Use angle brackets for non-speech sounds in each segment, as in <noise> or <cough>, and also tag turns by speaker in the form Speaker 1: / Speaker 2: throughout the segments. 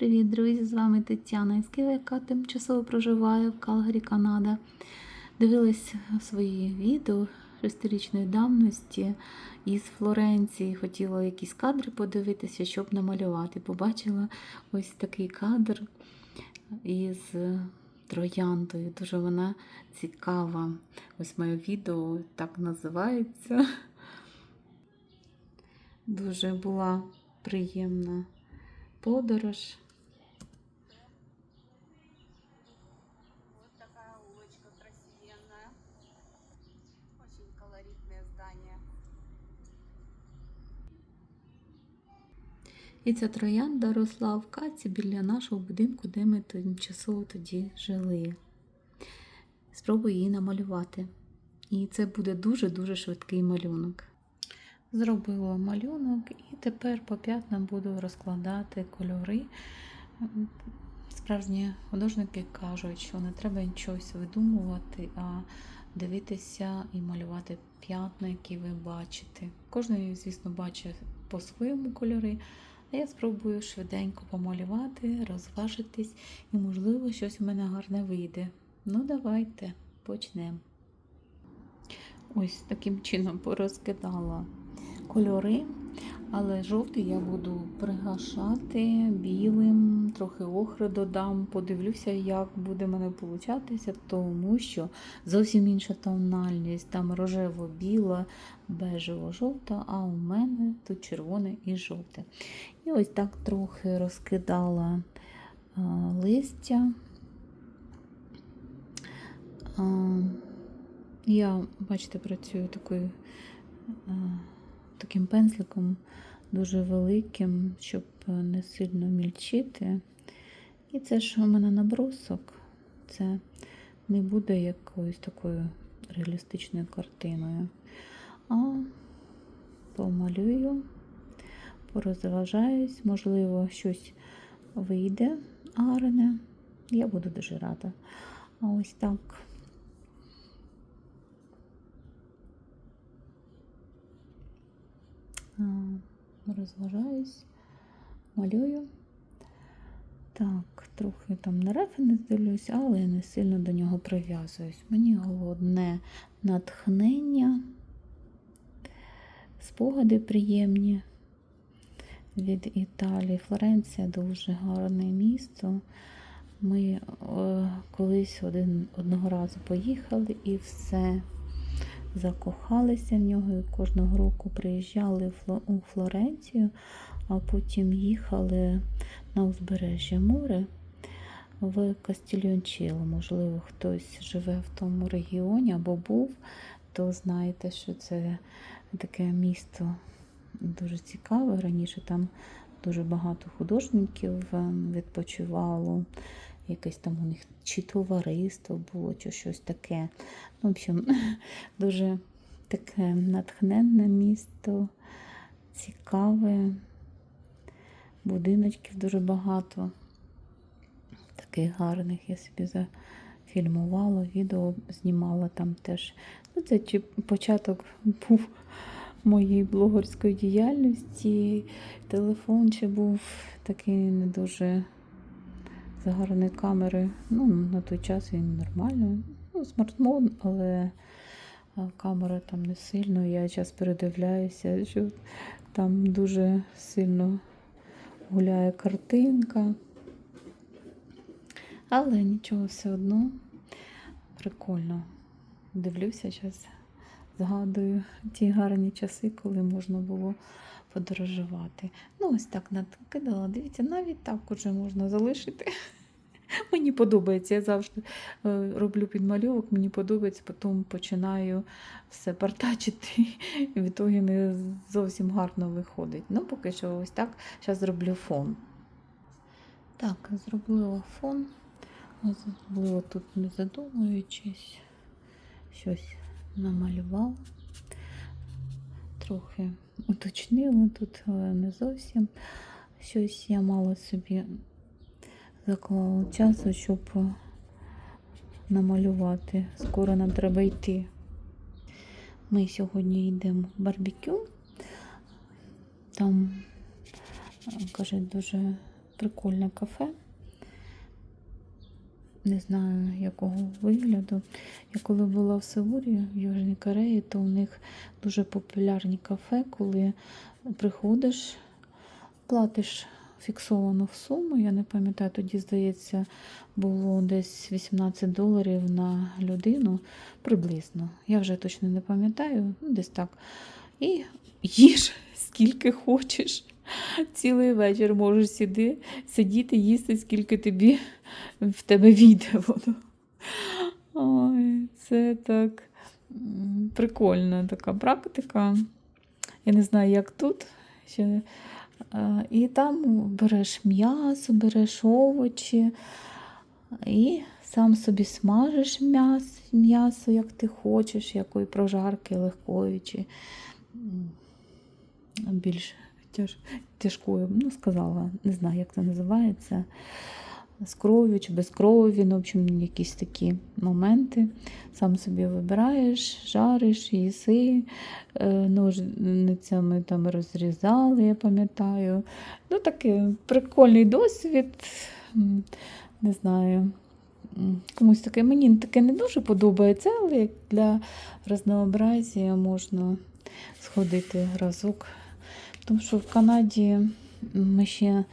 Speaker 1: Привіт, друзі! З вами Тетяна Іскива, яка тимчасово проживає в Калгарі, Канада. Дивилась свої відео шестирічної давності із Флоренції. Хотіла якісь кадри подивитися, щоб намалювати. Побачила ось такий кадр із трояндою. Дуже вона цікава. Ось моє відео так називається. Дуже була приємна подорож.
Speaker 2: Колоритное здание.
Speaker 1: І ця троянда росла в каці біля нашого будинку, де ми тимчасово тоді жили. Спробую її намалювати. І це буде дуже-дуже швидкий малюнок. Зробила малюнок і тепер по п'ятнам буду розкладати кольори. Справжні художники кажуть, що не треба нічогось видумувати, а дивитися і малювати п'ятна, які ви бачите. Кожен, звісно, бачить по-своєму кольори. А я спробую швиденько помалювати, розважитись, і, можливо, щось у мене гарне вийде. Ну, давайте почнемо. Ось таким чином порозкидала кольори, але жовтий я буду пригашати білим, трохи охри додам. Подивлюся, як буде мене получатися, тому що зовсім інша тональність, там рожево-біла, бежево-жовта, а у мене тут червоне і жовте. І ось так трохи розкидала листя. Я, бачите, працюю такою, таким пензликом дуже великим, щоб не сильно мільчити. І це ж у мене набросок. Це не буде якоюсь такою реалістичною картиною. А помалюю, порозважаюсь, можливо, щось вийде гарне. Я буду дуже рада. А ось так. А, Розважаюсь, малюю. Так, трохи там на референс дивлюсь, але я не сильно до нього прив'язуюсь. Мені головне натхнення, спогади приємні від Італії. Флоренція дуже гарне місто. Ми е, колись один, одного разу поїхали і все закохалися в нього. І кожного року приїжджали у Флоренцію, а потім їхали на узбережжя море в Кастільончило. Можливо, хтось живе в тому регіоні або був, то знаєте, що це таке місто дуже цікаве. Раніше там дуже багато художників ем, відпочивало. Якесь там у них чи товариство було, чи щось таке. Ну, в общем, <laughs> дуже таке натхненне місто, цікаве. Будиночків дуже багато. Таких гарних я собі зафільмувала, відео знімала там теж. Ну, це чи початок був моєї блогерської діяльності. Телефон ще був такий не дуже з гарної камери. Ну, на той час він нормальний. Ну, смартфон, але камера там не сильно. Я зараз передивляюся, що там дуже сильно гуляє картинка. Але нічого все одно прикольно. Дивлюся, зараз згадую ті гарні часи, коли можна було подорожувати. Ну, ось так накидала. Дивіться, навіть так уже можна залишити. <laughs> Мені подобається. Я завжди е, роблю підмальовок, мені подобається, потім починаю все партачити, і в ітогі не зовсім гарно виходить. Ну, поки що ось так. Зараз зроблю фон. Так, зробила фон. Особливо тут не задумуючись, щось намалювала. Трохи уточнила тут, але не зовсім. Щось я мала собі заклала часу, щоб намалювати. Скоро нам треба йти. Ми сьогодні йдемо в барбекю. Там, е, кажуть, дуже прикольне кафе. Не знаю, якого вигляду. Я коли була в Сеулі, в Южній Кореї, то у них дуже популярні кафе, коли приходиш, платиш фіксовану суму. Я не пам'ятаю, тоді, здається, було десь 18 доларів на людину приблизно. Я вже точно не пам'ятаю, ну, десь так. І їж <laughs> скільки хочеш. Цілий вечір можеш сиди, сидіти, їсти, скільки тобі в тебе війде воно. Це так прикольна така практика. Я не знаю, як тут. І там береш м'ясо, береш овочі і сам собі смажиш м'ясо, м'ясо, як ти хочеш, якої прожарки легкої чи більш тяж, тяжкою. Ну, сказала, не знаю, як це називається. З кров'ю чи без крові, ну, в общем, якісь такі моменти. Сам собі вибираєш, жариш, їси, е, ножницями там розрізали, я пам'ятаю. Ну, такий прикольний досвід. Не знаю. Комусь таке, мені таке не дуже подобається, але як для разнообразія можна сходити разок. Тому що в Канаді ми ще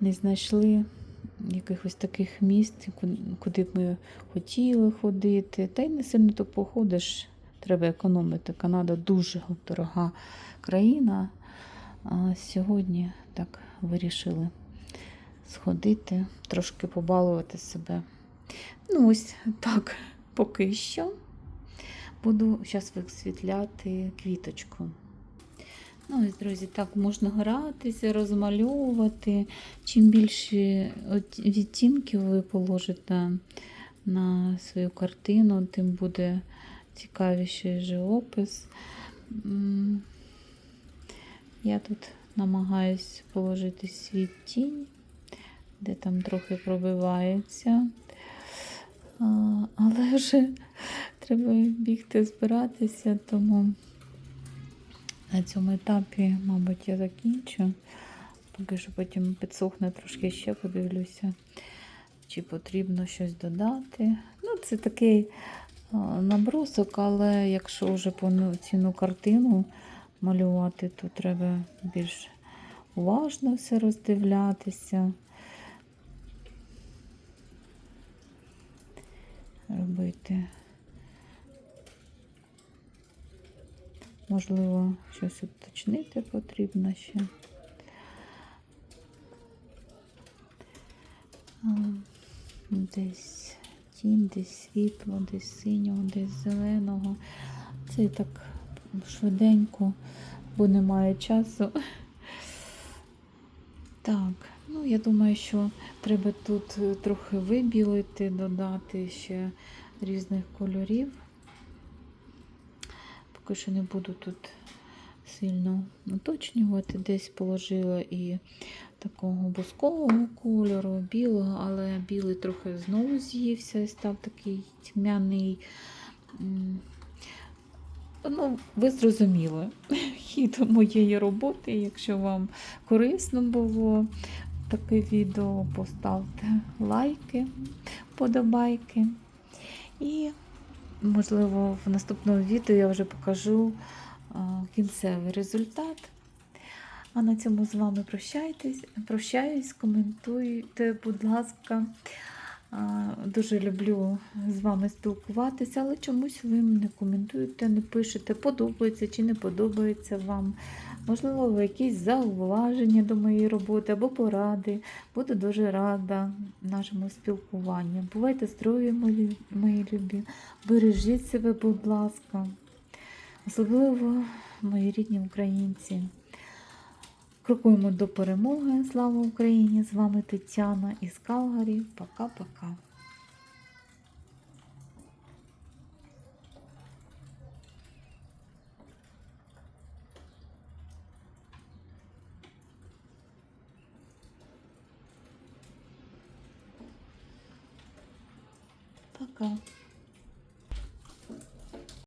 Speaker 1: не знайшли якихось таких місць, куди б ми хотіли ходити. Та й не сильно то походиш, треба економити. Канада дуже дорога країна. А сьогодні так вирішили сходити, трошки побалувати себе. Ну, ось так, поки що. Буду зараз висвітляти квіточку. Ну, ось, друзі, так можна гратися, розмальовувати. Чим більше відтінків ви положите на свою картину, тим буде цікавіший живопис. Я тут намагаюсь положити свій тінь, де там трохи пробивається. Але вже <laughs> треба бігти збиратися, тому. На цьому етапі, мабуть, я закінчу. Поки що потім підсохне трошки ще подивлюся, чи потрібно щось додати. Ну, це такий набросок, але якщо вже повноцінну картину малювати, то треба більш уважно все роздивлятися. Робити. Можливо, щось уточнити потрібно ще. Десь тінь, десь світло, десь синього, десь зеленого. Це так швиденько, бо немає часу. Так, ну я думаю, що треба тут е, трохи вибілити, додати ще різних кольорів. Поки що не буду тут сильно уточнювати. Десь положила і такого бускового кольору, білого, але білий трохи знову з'ївся і став такий тьмяний. Ну, ви зрозуміли <laughs> хід моєї роботи. Якщо вам корисно було таке відео, поставте лайки, подобайки. І Можливо, в наступному відео я вже покажу кінцевий результат. А на цьому з вами прощайтесь, прощаюсь, коментуйте, будь ласка. Дуже люблю з вами спілкуватися, але чомусь ви не коментуєте, не пишете, подобається чи не подобається вам. Можливо, ви якісь зауваження до моєї роботи або поради. Буду дуже рада нашому спілкуванню. Бувайте здорові, мої, мої любі. Бережіть себе, будь ласка. Особливо мої рідні українці. Крокуємо до перемоги. Слава Україні! З вами Тетяна із Калгарі. Пока-пока. Пока.